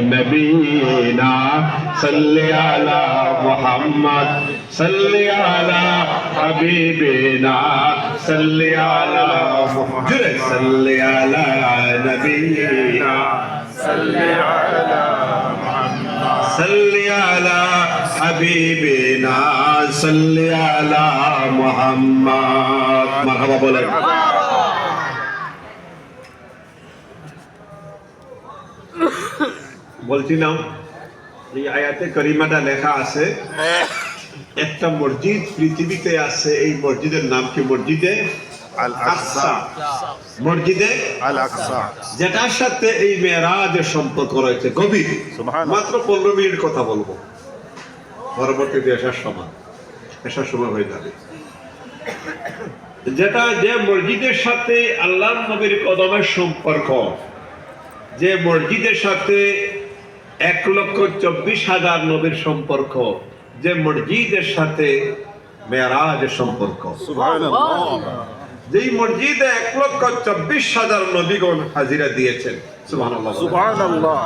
نبينا صل على محمد صل على حبيبنا صل على محمد صل على نبينا صل على محمد صل على حبيبنا صل على محمد مرحبا بولك Ugh. বলছিলাম এই আয়াতে করিমাটা লেখা আছে একটা মসজিদ পৃথিবীতে আছে এই মসজিদের নাম কি মসজিদে? আল আকসা। আকসা। মসজিদে? আল আকসা। যেটার সাথে এই মেয়েরাজের সম্পর্ক রয়েছে গভীর। মাত্র পনেরো মিনিট কথা বলব। পরবর্তীতে আসার সময় আসার সময় হয়ে যাবে। যেটা যে মসজিদের সাথে আল্লাহ নবীর কদমের সম্পর্ক যে মসজিদের সাথে এক লক্ষ চব্বিশ হাজার নবীর সম্পর্ক যে মসজিদের সাথে মেয়ারাজ সম্পর্ক। যেই মসজিদে এক লক্ষ চব্বিশ হাজার নবীগণ হাজিরা দিয়েছেন। আল্লাহ